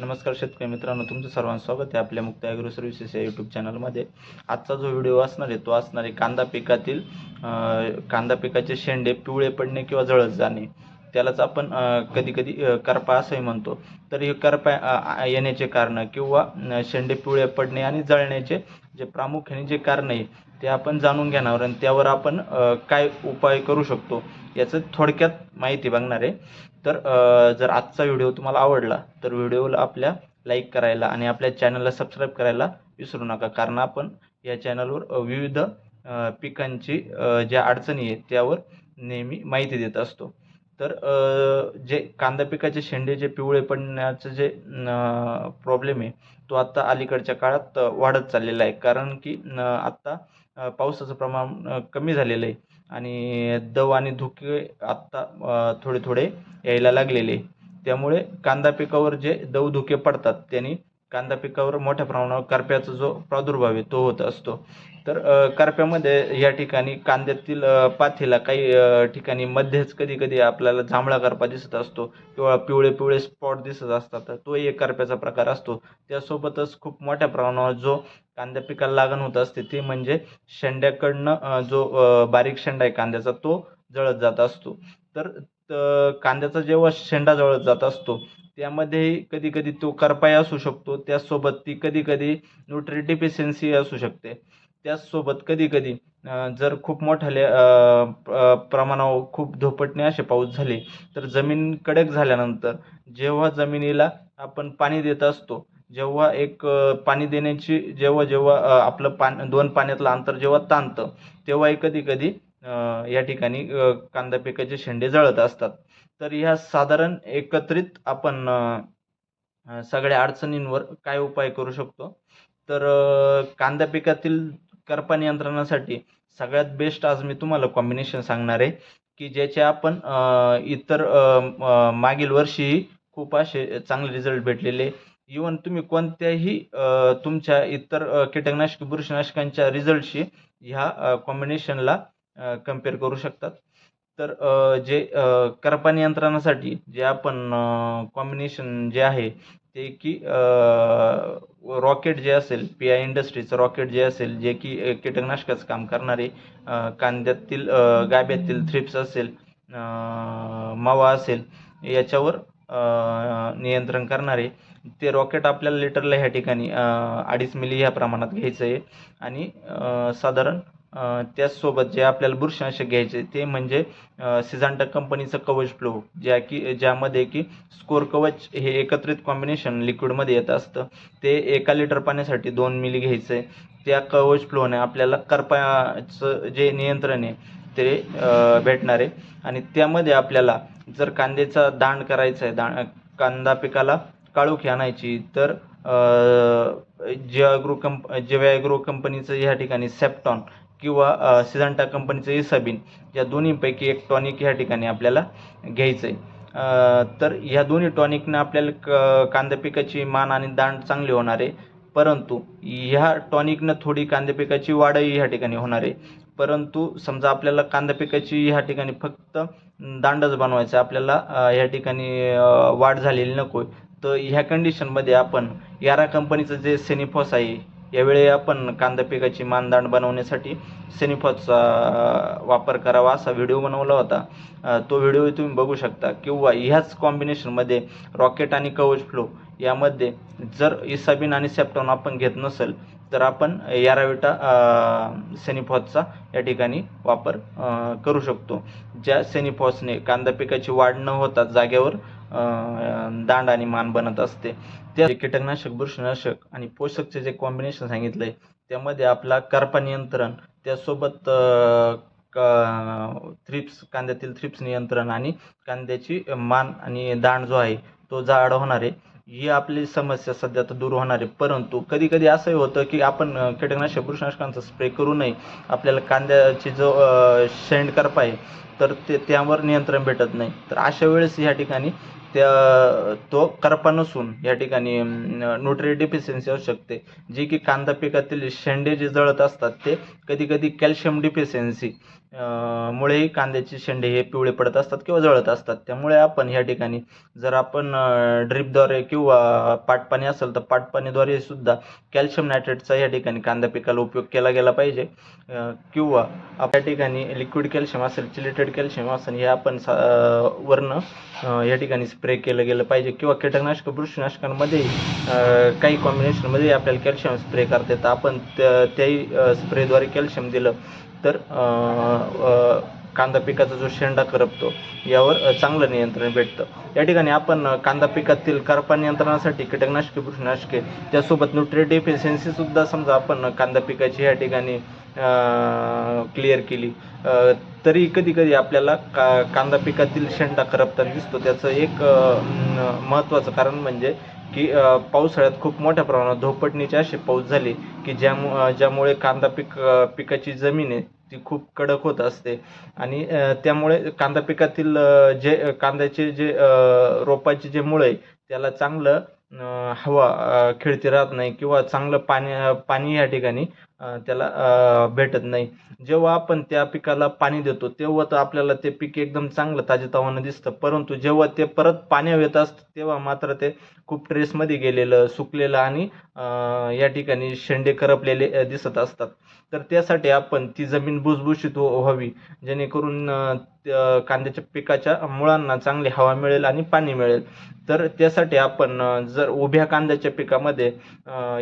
नमस्कार शेतकरी मित्रांनो तुमचं सर्वांचं स्वागत आहे आपल्या मुक्त ॲग्रो सर्व्हिसेस या यूट्यूब चॅनलमध्ये आजचा जो व्हिडिओ असणार आहे तो असणार आहे कांदा पिकातील कांदा पिकाचे शेंडे पिवळे पडणे किंवा जळत जाणे. त्यालाच आपण कधी कधी करपा असंही म्हणतो. तर हे करपा येण्याचे कारणं किंवा शेंडे पिवळे पडणे आणि जळण्याचे जे प्रामुख्याने जे कारण आहे ते आपण जाणून घेणार आणि त्यावर आपण काय उपाय करू शकतो याचं थोडक्यात माहिती बघणार आहे. तर जर आजचा व्हिडिओ तुम्हाला आवडला तर व्हिडिओला आपल्या लाईक करायला आणि आपल्या चॅनलला सबस्क्राईब करायला विसरू नका. कारण आपण या चॅनलवर विविध पिकांची ज्या अडचणी आहेत त्यावर नेहमी माहिती देत असतो. तर जे कांदा पिकाचे शेंडे जे पिवळे पडण्याचं जे प्रॉब्लेम आहे तो आत्ता अलीकडच्या काळात वाढत चाललेला आहे. कारण की आत्ता पावसाचं प्रमाण कमी झालेलं आहे. आणि दव आणि धुके आत्ता थोडे थोडे यायला लागलेले. त्यामुळे कांदा पिकावर जे दव धुके पडतात त्यांनी कांदा पिकावर मोठ्या प्रमाणावर करप्याचा जो प्रादुर्भाव आहे तो होत असतो. तर करप्यामध्ये या ठिकाणी कांद्यातील पाथीला काही ठिकाणी मध्येच कधी कधी आपल्याला जांभळा करपा दिसत असतो किंवा पिवळे पिवळे स्पॉट दिसत असतात तो एक करप्याचा प्रकार असतो. त्यासोबतच खूप मोठ्या प्रमाणावर जो कांद्या पिकाला लागण होत असते ते म्हणजे शेंड्याकडनं जो बारीक शेंडा आहे कांद्याचा तो जळत जात असतो. तर त- कांद्याचा जेव्हा शेंडा जळत जात असतो त्यामध्ये कधी कधी तो करपाई असू शकतो त्याचसोबत ती कधी कधी न्यूट्री डिफिशियन्सी असू शकते. त्याचसोबत कधी कधी जर खूप मोठ्या प्रमाणावर खूप धोपटणे असे पाऊस झाले तर जमीन कडक झाल्यानंतर जेव्हा जमिनीला आपण पाणी देत असतो जेव्हा एक पाणी देण्याची जेव्हा जेव्हा आपलं पान दोन पाण्यातलं अंतर जेव्हा ताणतं तेव्हाही कधी कधी या ठिकाणी कांदा पिकाचे शेंडे जळत असतात. तर ह्या साधारण एकत्रित आपण सगळ्या अडचणींवर काय उपाय करू शकतो? तर कांदा पिकातील करपा नियंत्रणासाठी सगळ्यात बेस्ट आज मी तुम्हाला कॉम्बिनेशन सांगणार आहे की ज्याचे आपण इतर मागील वर्षीही खूप असे चांगले रिझल्ट भेटलेले. इवन तुम्ही कोणत्याही तुमच्या इतर कीटकनाशक बुरशीनाशकांच्या रिझल्टशी ह्या कॉम्बिनेशनला कंपेअर करू शकतात. तर जे करपा नियंत्रणासाठी जे आपण कॉम्बिनेशन जे आहे ते की रॉकेट जे असेल पी आय इंडस्ट्रीचं रॉकेट जे असेल जे की कीटकनाशकाचं काम करणारे कांद्यातील गाब्यातील थ्रिप्स असेल मावा असेल याच्यावर नियंत्रण करणारे ते रॉकेट आपल्याला लिटरला ह्या ठिकाणी अडीच मिली ह्या प्रमाणात घ्यायचं आहे आणि साधारण त्याचसोबत जे आपल्याला बुरशीनाशक घ्यायचे ते म्हणजे सिझांटा कंपनीचं कवच फ्लो ज्या की ज्यामध्ये की स्कोर कवच हे एकत्रित कॉम्बिनेशन लिक्विडमध्ये येत असतं. ते एका लिटर पाण्यासाठी दोन मिली घ्यायचं आहे. त्या कवच फ्लोने आपल्याला करपाचं जे नियंत्रण आहे ते भेटणार आहे. आणि त्यामध्ये आपल्याला जर कांद्याचा दांड करायचा आहे दा कांदा पिकाला काळोखी आणायची तर जे कंप जे कंपनीचं ह्या ठिकाणी सेप्टॉन किंवा सिझांटा कंपनीचं इसाबिन या दोन्हीपैकी एक टॉनिक ह्या ठिकाणी आपल्याला घ्यायचं आहे तर ह्या दोन्ही टॉनिकनं आपल्याला क कांदा पिकाची मान आणि दांड चांगली होणार आहे. परंतु ह्या टॉनिकनं थोडी कांदा पिकाची वाढही ह्या ठिकाणी होणार आहे. परंतु समजा आपल्याला कांदा पिकाची ह्या ठिकाणी फक्त दांडच बनवायचं आहे आपल्याला ह्या ठिकाणी वाढ झालेली नको तर ह्या कंडिशनमध्ये आपण यारा कंपनीचं जे सेनिफॉस आहे यावेळी आपण कांदा पिकाची मानदांड बनवण्यासाठी सेनिफॉसचा वापर करावा असा व्हिडिओ बनवला होता. तो व्हिडिओ तुम्ही बघू शकता. किंवा ह्याच कॉम्बिनेशनमध्ये रॉकेट आणि कवच फ्लो यामध्ये जर इसाबिन आणि सेप्टॉन आपण घेत नसेल तर आपण याराविटा सेनिफॉसचा या ठिकाणी वापर करू शकतो. ज्या सेनिफॉसने कांदा पिकाची वाढ न होता जागेवर दांड आणि मान बनत असते. त्या कीटकनाशक बुरशीनाशक आणि पोषकचे जे कॉम्बिनेशन सांगितलं आहे त्यामध्ये आपला करपा नियंत्रण त्यासोबत थ्रिप्स कांद्यातील थ्रिप्स नियंत्रण आणि कांद्याची मान आणि दांड जो आहे तो जाड होणार आहे. ही आपली समस्या सध्या तर दूर होणार आहे. परंतु कधी कधी असंही होतं की आपण कीटकनाशक बुरशीनाशकांचा स्प्रे करू नये. आपल्याला कांद्याची जो शेंड करपा आहे तर ते त्यावर नियंत्रण भेटत नाही. तर अशा वेळेस ह्या ठिकाणी त्या तो करपा नसून या ठिकाणी न्यूट्री डिफिशियन्सी असू शकते. जी की कांदा पिकातील शेंडे जे जळत असतात ते कधी कधी कॅल्शियम डिफिशियन्सी मुळेही कांद्याचे शेंडे हे पिवळे पडत असतात किंवा जळत असतात. त्यामुळे आपण ह्या ठिकाणी जर आपण ड्रीपद्वारे किंवा पाटपाणी असेल तर पाटपाणीद्वारे सुद्धा कॅल्शियम नायट्रेटचा या ठिकाणी कांदा पिकाला उपयोग केला गेला पाहिजे. किंवा आपल्या ठिकाणी लिक्विड कॅल्शियम असेल चिलेटेड कॅल्शियम असेल हे आपण सा वरनं या ठिकाणी स्प्रे केलं गेलं पाहिजे किंवा कीटकनाशक बुरशीनाशकांमध्ये काही कॉम्बिनेशनमध्ये आपल्याला कॅल्शियम स्प्रे करता येतं आपण त्या त्याही स्प्रेद्वारे कॅल्शियम दिलं तर कांदा पिकाचा जो शेंडा करपतो यावर चांगलं नियंत्रण भेटतं. या ठिकाणी आपण कांदा पिकातील करपा नियंत्रणासाठी कीटकनाशके बुरशीनाशके त्यासोबत न्यूट्रिय डेफिशियन्सी समजा आपण कांदा पिकाची या ठिकाणी क्लिअर केली. तरी कधी कधी आपल्याला का कांदा पिकातील शेंडा करपताना दिसतो. त्याचं एक महत्त्वाचं कारण म्हणजे की पावसाळ्यात खूप मोठ्या प्रमाणात धोपटणीचे असे पाऊस झाले की ज्यामु ज्यामुळे कांदा पिक पिकाची जमीन आहे ती खूप कडक होत असते. आणि त्यामुळे कांदा पिकातील जे कांद्याचे जे रोपाचे जे मुळे आहे त्याला चांगलं हवा खिळती खेळती राहत नाही किंवा चांगलं पाणी पाणी या ठिकाणी त्याला भेटत नाही. जेव्हा आपण त्या पिकाला पाणी देतो तेव्हा तर आपल्याला ते पीक एकदम चांगलं ताजेतवानं दिसतं. परंतु जेव्हा ते परत पाण्यावर येत असतं तेव्हा मात्र ते खूप ट्रेसमध्ये गेलेलं सुकलेलं आणि या ठिकाणी शेंडे करपलेले दिसत असतात. तर त्यासाठी आपण ती जमीन भुसभुशीत हो व्हावी जेणेकरून कांद्याच्या पिकाच्या मुळांना चांगली हवा मिळेल आणि पाणी मिळेल. तर त्यासाठी आपण जर उभ्या कांद्याच्या पिकामध्ये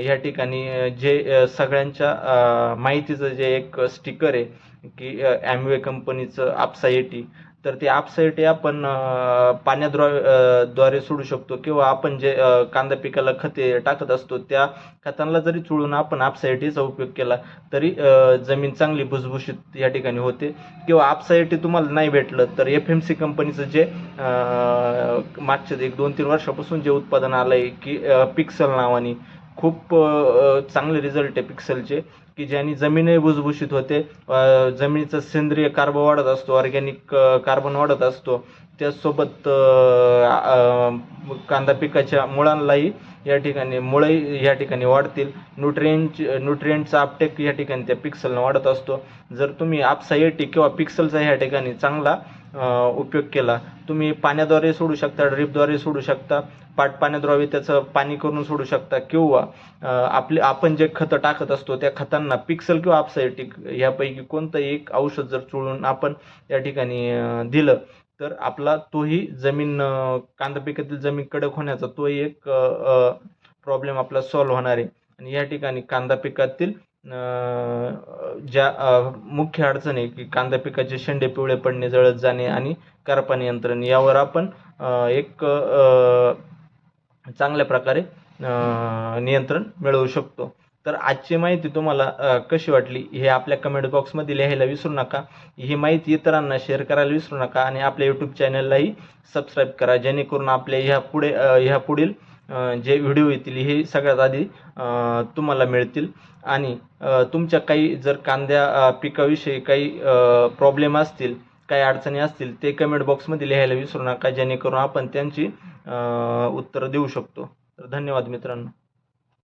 या ठिकाणी जे सगळ्यांच्या माहितीचं जे एक स्टिकर आहे की ॲमवे कंपनीचं आपसायटी तर ते आपसायटी आपण अ, पाण्याद्वारे द्वारे सोडू शकतो किंवा आपण जे कांदा पिकाला खते टाकत असतो त्या खतांना जरी चुळून आपण आपसायटीचा उपयोग केला तरी जमीन चांगली भुसभुशीत या ठिकाणी होते. किंवा आपसायटी तुम्हाला नाही भेटलं तर एफ एम सी कंपनीचं जे मागच्या एक दोन तीन वर्षापासून जे उत्पादन आलं आहे की पिक्सल नावाने खूप चांगले रिझल्ट आहे पिक्सलचे की ज्याने जमीनही भुसभुशीत होते जमिनीचा सेंद्रिय कार्बन वाढत असतो ऑर्गॅनिक कार्बन वाढत असतो त्याचसोबत कांदा पिकाच्या मुळांनाही या ठिकाणी मुळंही या ठिकाणी वाढतील. न्यूट्रिएंट न्यूट्रिएंटचा अपटेक या ठिकाणी त्या पिक्सलनं वाढत असतो. जर तुम्ही आपसा एटी किंवा पिक्सलचा ह्या ठिकाणी चांगला उपयोग केला. तुम्ही पाण्याद्वारे सोडू शकता ड्रीपद्वारे सोडू शकता पाट पाण्याद्वारे त्याचं पाणी करून सोडू शकता किंवा आपले आपण जे खतं टाकत असतो त्या खतांना पिक्सल किंवा आपसायटिक ह्यापैकी कोणतंही एक औषध जर चोळून आपण या ठिकाणी दिलं तर आपला तोही जमीन कांदा पिकातील जमीन कडक होण्याचा तोही एक प्रॉब्लेम आपला सॉल्व्ह होणार आहे. आणि या ठिकाणी कांदा पिकातील ज्या मुख्य अडचणी की कांदा पिकाचे शेंडे पिवळे पडणे जळत जाणे आणि करपा नियंत्रण यावर आपण एक चांगल्या प्रकारे नियंत्रण मिळवू शकतो. तर आजची माहिती तुम्हाला कशी वाटली हे आपल्या कमेंट बॉक्समध्ये लिहायला विसरू नका. ही माहिती इतरांना शेअर करायला विसरू नका आणि आपल्या यूट्यूब चॅनललाही सबस्क्राईब करा जेणेकरून आपल्या ह्या पुढे ह्या पुढील जे व्हिडिओ येतील हे सगळ्यात आधी तुम्हाला मिळतील. आणि तुमच्या काही जर कांद्या पिकाविषयी काही प्रॉब्लेम असतील काही अडचणी असतील ते कमेंट बॉक्समध्ये लिहायला विसरू नका. जेणेकरून आपण त्यांची उत्तरं देऊ शकतो. तर धन्यवाद मित्रांनो.